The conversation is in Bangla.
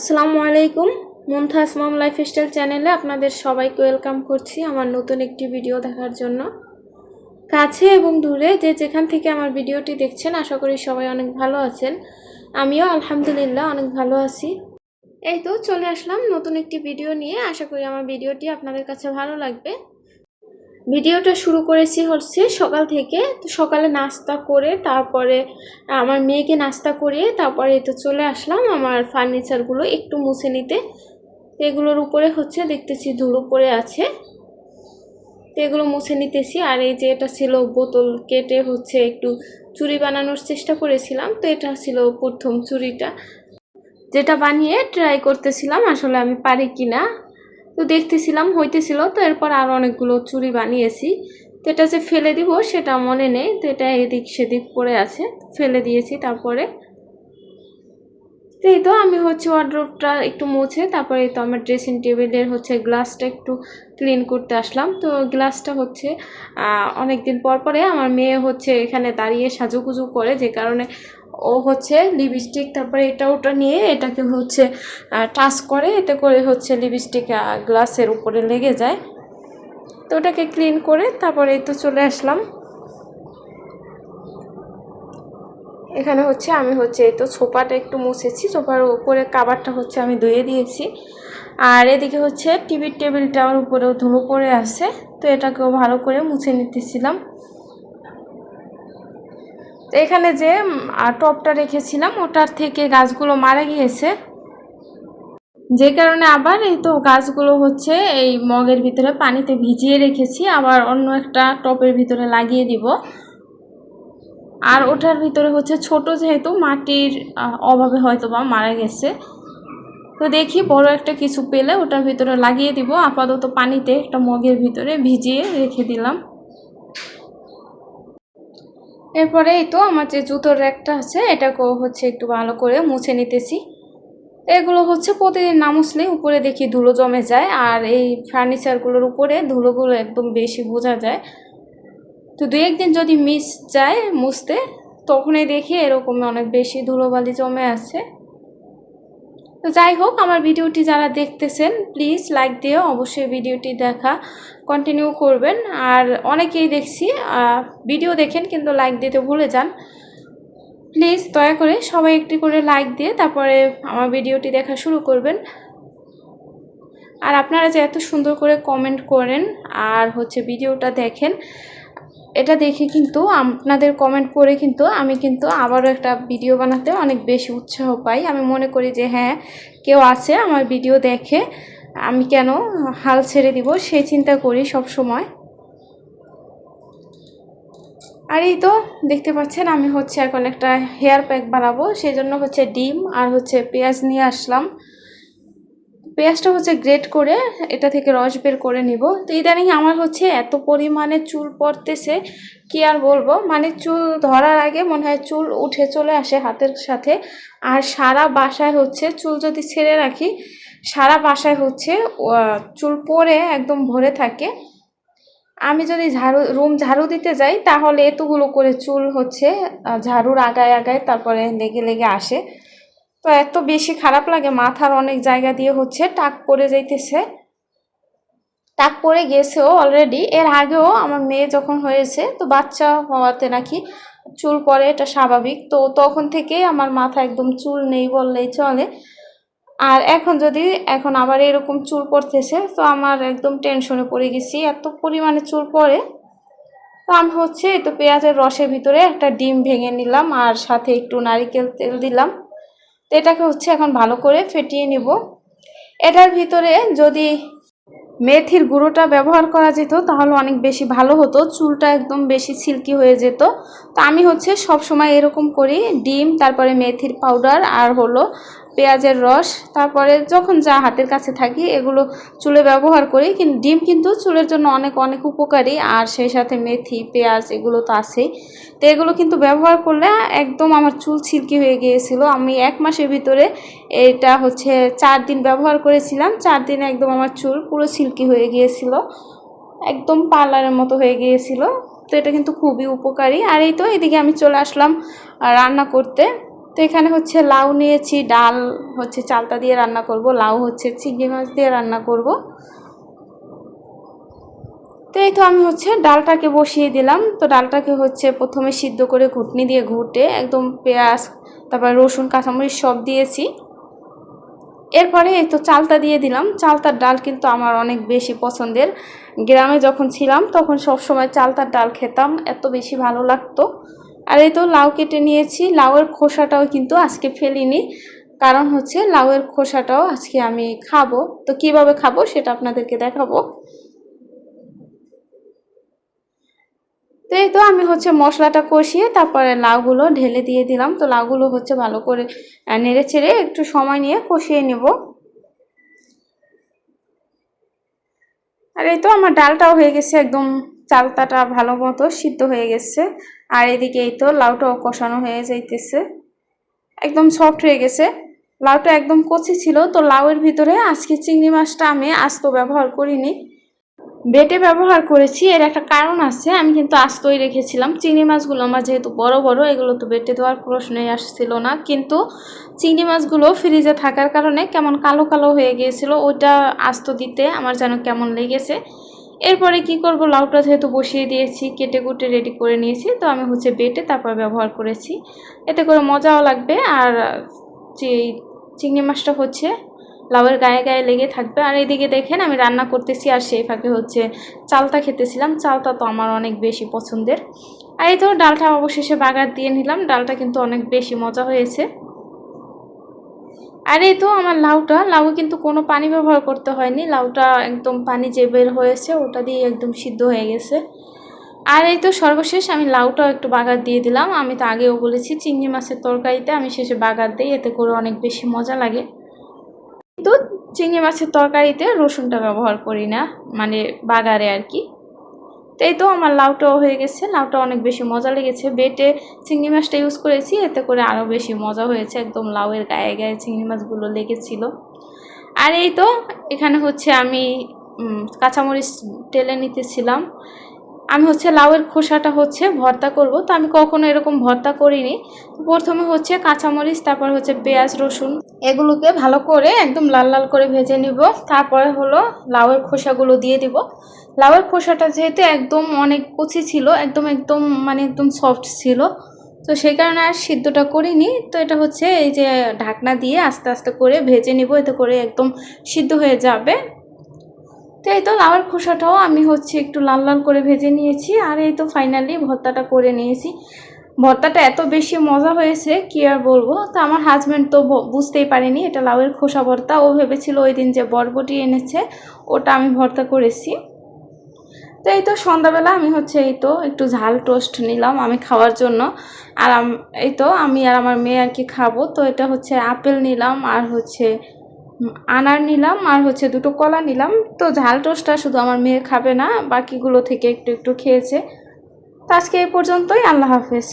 আসসালামু আলাইকুম। মুমতাজ মম লাইফস্টাইল চ্যানেলে আপনাদের সবাইকে ওয়েলকাম করছি আমার নতুন একটি ভিডিও দেখার জন্য। কাছে এবং দূরে যে যেখান থেকে আমার ভিডিওটি দেখছেন, আশা করি সবাই অনেক ভালো আছেন। আমিও আলহামদুলিল্লাহ অনেক ভালো আছি। এই তো চলে আসলাম নতুন একটি ভিডিও নিয়ে। আশা করি আমার ভিডিওটি আপনাদের কাছে ভালো লাগবে। ভিডিওটা শুরু করেছি হচ্ছে সকাল থেকে। তো সকালে নাস্তা করে তারপরে আমার মেয়েকে নাস্তা করিয়ে তারপরে তো চলে আসলাম আমার ফার্নিচারগুলো একটু মুছে নিতে। এগুলোর উপরে হচ্ছে দেখতেছি ধুলো পড়ে আছে। তো এগুলো মুছে নিতেছি আর এই যে এটা ছিল বোতল কেটে হচ্ছে একটু চুড়ি বানানোর চেষ্টা করেছিলাম। তো এটা ছিল প্রথম চুড়িটা যেটা বানিয়ে ট্রাই করতেছিলাম আসলে আমি পারি কি না তো দেখতেছিলাম, হইতেছিল। তো এরপর আর অনেকগুলো চুড়ি বানিয়েছি। তো এটা যে ফেলে দিব, সেটা মনে নেই। তো এটা এদিক সেদিক পড়ে আছে। ফেলে দিয়েছি, তারপরে তো এই তো আমি হচ্ছে ওয়ার্ড্রোপটা একটু মুছে, তারপরে তো আমার ড্রেসিং টেবিলের হচ্ছে গ্লাসটা একটু ক্লিন করতে আসলাম। তো গ্লাসটা হচ্ছে অনেক দিন পর পরে আমার মেয়ে হচ্ছে এখানে দাঁড়িয়ে সাজুগুজু করে, যে কারণে ও হচ্ছে লিপস্টিক তারপরে এটা ওটা নিয়ে এটাকে হচ্ছে টাচ করে, এতে করে হচ্ছে লিপস্টিক গ্লাসের উপরে লেগে যায়। তো ওটাকে ক্লিন করে তারপরে তো চলে আসলাম। এখানে হচ্ছে আমি হচ্ছে এই তো ছোপাটা একটু মুছেছি। ছোপার উপরে কাবারটা হচ্ছে আমি ধুয়ে দিয়েছি। আর এদিকে হচ্ছে টিভির টেবিলটার উপরেও ধুলো পড়ে আছে, তো এটাকেও ভালো করে মুছে নিতেছিলাম। তো এখানে যে টপটা রেখেছিলাম, ওটার থেকে গাছগুলো মারা গিয়েছে। যে কারণে আবার এই তো গাছগুলো হচ্ছে এই মগের ভিতরে পানিতে ভিজিয়ে রেখেছি, আবার অন্য একটা টপের ভিতরে লাগিয়ে দিব। আর ওটার ভিতরে হচ্ছে ছোট যেহেতু মাটির অভাবে হয়তো বা মারা গেছে। তো দেখি বড় একটা কিছু পেলে ওটার ভিতরে লাগিয়ে দিব। আপাতত পানিতে একটা মগের ভিতরে ভিজিয়ে রেখে দিলাম। এরপরে এই তো আমার যে জুতোর র্যাকটা আছে, এটাকেও হচ্ছে একটু ভালো করে মুছে নিতেছি। এগুলো হচ্ছে প্রতিদিন না মুছলে উপরে দেখি ধুলো জমে যায়, আর এই ফার্নিচারগুলোর উপরে ধুলোগুলো একদম বেশি বোঝা যায়। তো দু একদিন যদি মিস যায় মুছতে, তখনই দেখি এরকম অনেক বেশি ধুলোবালি জমে আছে। তো যাই হোক, আমার ভিডিওটি যারা দেখতেছেন প্লিজ লাইক দিয়ে অবশ্যই ভিডিওটি দেখা কন্টিনিউ করবেন। আর অনেকেই দেখছি ভিডিও দেখেন কিন্তু লাইক দিতে ভুলে যান। প্লিজ দয়া করে সবাই একটি করে লাইক দিয়ে তারপরে আমার ভিডিওটি দেখা শুরু করবেন। আর আপনারা যে এত সুন্দর করে কমেন্ট করেন, আর হচ্ছে ভিডিওটা দেখেন এটা দেখে কিন্তু আপনাদের কমেন্ট করে কিন্তু আমি কিন্তু আবারও একটা ভিডিও বানাতে অনেক বেশি উৎসাহ পাই আমি মনে করি যে হ্যাঁ কেউ আছে, আমার ভিডিও দেখে আমি কেন হাল ছেড়ে দিব সেই চিন্তা করি সব সময়। আর এই তো দেখতে পাচ্ছেন, আমি হচ্ছে এখন একটা হেয়ার প্যাক বানাবো সেই জন্য হচ্ছে ডিম আর হচ্ছে পেঁয়াজ নিয়ে আসলাম পেঁয়াজটা হচ্ছে গ্রেট করে এটা থেকে রস বের করে নিব। তো ইদানিং আমার হচ্ছে এত পরিমাণে চুল পড়তেছে, কি আর বলব? মানে চুল ধরার আগে মনে হয় চুল উঠে চলে আসে হাতের সাথে। আর সারা বাসায় হচ্ছে চুল যদি ছেড়ে রাখি, সারা বাসায় হচ্ছে চুল পরে একদম ভরে থাকে। আমি যদি ঝাড়ু, রুম ঝাড়ু দিতে যাই, তাহলে এতগুলো করে চুল হচ্ছে ঝাড়ুর আগায় আগায় তারপরে লেগে লেগে আসে। তো এত বেশি খারাপ লাগে, মাথার অনেক জায়গা দিয়ে হচ্ছে টাক পড়ে যাইতেছে। টাক পড়ে গেছেও অলরেডি এর আগেও আমার মেয়ে যখন হয়েছে, তো বাচ্চা হওয়াতে নাকি চুল পরে, এটা স্বাভাবিক। তো তখন থেকে আমার মাথা একদম চুল নেই বললেই চলে। আর এখন যদি, এখন আবার এরকম চুল পড়তেছে তো আমার একদম টেনশনে পড়ে গেছি, এত পরিমাণে চুল পড়ে তো আমি হচ্ছে এই তো পেঁয়াজের রসের ভিতরে একটা ডিম ভেঙে নিলাম, আর সাথে একটু নারিকেল তেল দিলাম। তো এটাকে হচ্ছে এখন ভালো করে ফেটিয়ে নেব। এটার ভিতরে যদি মেথির গুঁড়োটা ব্যবহার করা যেত, তাহলে অনেক বেশি ভালো হতো। চুলটা একদম বেশি সিল্কি হয়ে যেত। তো আমি হচ্ছে সব সময় এরকম করি, ডিম, তারপরে মেথির পাউডার, আর হলো পেঁয়াজের রস, তারপরে যখন যা হাতের কাছে থাকি এগুলো চুলে ব্যবহার করি কিন্তু ডিম কিন্তু চুলের জন্য অনেক অনেক উপকারী, আর সেই সাথে মেথি, পেঁয়াজ এগুলো তো আছেই। তো এগুলো কিন্তু ব্যবহার করলে একদম আমার চুল ছিলকি হয়ে গিয়েছিল। আমি এক মাসের ভিতরে এটা হচ্ছে চার দিন ব্যবহার করেছিলাম, চার দিনে একদম আমার চুল পুরো সিল্কি হয়ে গিয়েছিল, একদম পার্লারের মতো হয়ে গিয়েছিল। তো এটা কিন্তু খুবই উপকারী। আর এই তো এদিকে আমি চলে আসলাম রান্না করতে। তো এখানে হচ্ছে লাউ নিয়েছি, ডাল হচ্ছে চালতা দিয়ে রান্না করব, লাউ হচ্ছে চিংড়ি মাছ দিয়ে রান্না করব। তো এই তো আমি হচ্ছে ডালটাকে বসিয়ে দিলাম। তো ডালটাকে হচ্ছে প্রথমে সিদ্ধ করে ঘুটনি দিয়ে ঘুটে একদম পেঁয়াজ, তারপর রসুন, কাঁচামরিচ সব দিয়েছি। এরপরে এই তো চালতা দিয়ে দিলাম। চালতার ডাল কিন্তু আমার অনেক বেশি পছন্দের। গ্রামে যখন ছিলাম তখন সব সময় চালতার ডাল খেতাম, এত বেশি ভালো লাগতো। আর এই তো লাউ কেটে নিয়েছি। লাউয়ের খোসাটাও কিন্তু আজকে ফেলিনি। কারণ হচ্ছে লাউয়ের খোসাটাও আজকে আমি খাব। তো কীভাবে খাব সেটা আপনাদেরকে দেখাবো। তো এই তো আমি হচ্ছে মশলাটা কষিয়ে তারপরে লাউগুলো ঢেলে দিয়ে দিলাম। তো লাউগুলো হচ্ছে ভালো করে নেড়ে চেড়ে একটু সময় নিয়ে কষিয়ে নেব। আর এই তো আমার ডালটাও হয়ে গেছে একদম চালতাটা ভালো মতো সিদ্ধ হয়ে গেছে। আর এদিকে এই তো লাউটাও কষানো হয়ে যাইতেছে। একদম সফট হয়ে গেছে। লাউটা একদম কচি ছিল, তো লাউয়ের ভিতরে আজকে চিংড়ি মাছটা আমি আস্ত ব্যবহার করিনি। বেটে ব্যবহার করেছি, এর একটা কারণ আছে, আমি কিন্তু আস্তই রেখেছিলাম। চিংড়ি মাছগুলো আমার যেহেতু বড় বড়, এগুলো তো বেটে দেওয়ার প্রশ্নই আসছিল না। কিন্তু চিংড়ি মাছগুলো ফ্রিজে থাকার কারণে কেমন কালো কালো হয়ে গিয়েছিল, ওইটা আস্ত দিতে আমার যেন কেমন লেগেছে। এরপরে কি করব? লাউটা যেহেতু বসিয়ে দিয়েছি, কেটে কুটে রেডি করে নিয়েছি, তো আমি হচ্ছে বেটে তারপর ব্যবহার করেছি। এতে করে মজাও লাগবে আর যে চিংড়ি মাছটা হচ্ছে, লাউয়ের গায়ে গায়ে লেগে থাকবে। আর এদিকে দেখেন আমি রান্না করতেছি আর সেই ফাঁকে হচ্ছে চালতা খেতেছিলাম। চালতা তো আমার অনেক বেশি পছন্দের। আর এই তো ডালটা অবশেষে বাগার দিয়ে নিলাম। ডালটা কিন্তু অনেক বেশি মজা হয়েছে। আর এই তো আমার লাউটা লাউ কিন্তু কোনো পানি ব্যবহার করতে হয়নি। লাউটা একদম পানি যে বের হয়েছে, ওটা দিয়ে একদম সিদ্ধ হয়ে গেছে। আর এই তো সর্বশেষ আমি লাউটাও একটু বাগার দিয়ে দিলাম। আমি তো আগেও বলেছি, চিংড়ি মাছের তরকারিতে আমি শেষে বাগার দিই, এতে করে অনেক বেশি মজা লাগে। কিন্তু চিংড়ি মাছের তরকারিতে রসুনটা ব্যবহার করি না মানে বাগারে আর কি। তো এই তো আমার লাউটাও হয়ে গেছে, লাউটা অনেক বেশি মজা লেগেছে। বেটে চিংড়ি মাছটা ইউজ করেছি, এতে করে আরও বেশি মজা হয়েছে, একদম লাউয়ের গায়ে গায়ে চিংড়ি মাছগুলো লেগেছিলো। আর এই তো এখানে হচ্ছে আমি কাঁচামরিচ টেলে নিতেছিলাম। আমি হচ্ছে লাউয়ের খোসাটা হচ্ছে ভর্তা করব। তো আমি কখনো এরকম ভর্তা করিনি। প্রথমে হচ্ছে কাঁচামরিচ, তারপর হচ্ছে পেঁয়াজ, রসুন এগুলোকে ভালো করে একদম লাল লাল করে ভেজে নিব। তারপরে হলো লাউয়ের খোসাগুলো দিয়ে দিব। লাউয়ের খোসাটা যেহেতু একদম অনেক কচি ছিল, একদম একদম মানে একদম সফট ছিল, তো সেই কারণে আর সিদ্ধটা করিনি। তো এটা হচ্ছে এই যে ঢাকনা দিয়ে আস্তে আস্তে করে ভেজে নিব। এতে করে একদম সিদ্ধ হয়ে যাবে। তো এই তো লাউয়ের খোসাটাও আমি হচ্ছে একটু লাল লাল করে ভেজে নিয়েছি, আর এই তো ফাইনালি ভর্তাটা করে নিয়েছি। ভর্তাটা এত বেশি মজা হয়েছে, কি আর বলব? তো আমার হাজব্যান্ড তো বুঝতেই পারেনি এটা লাউয়ের খোসা ভর্তা। ও ভেবেছিল ওই দিন যে বরবটি এনেছে, ওটা আমি ভর্তা করেছি। তো এই তো সন্ধ্যাবেলা আমি হচ্ছে এই তো একটু ঝাল টোস্ট নিলাম আমি খাওয়ার জন্য। আর এই তো আমি আর আমার মেয়ে আর কি খাব। তো এটা হচ্ছে আপেল নিলাম, আর হচ্ছে আনার নিলাম আর হচ্ছে দুটো কলা নিলাম। তো ঝাল টোস্টটা শুধু আমার মেয়ে খাবে না, বাকিগুলো থেকে একটু একটু খেয়েছে। তো আজকে এই পর্যন্তই, আল্লাহ হাফেজ।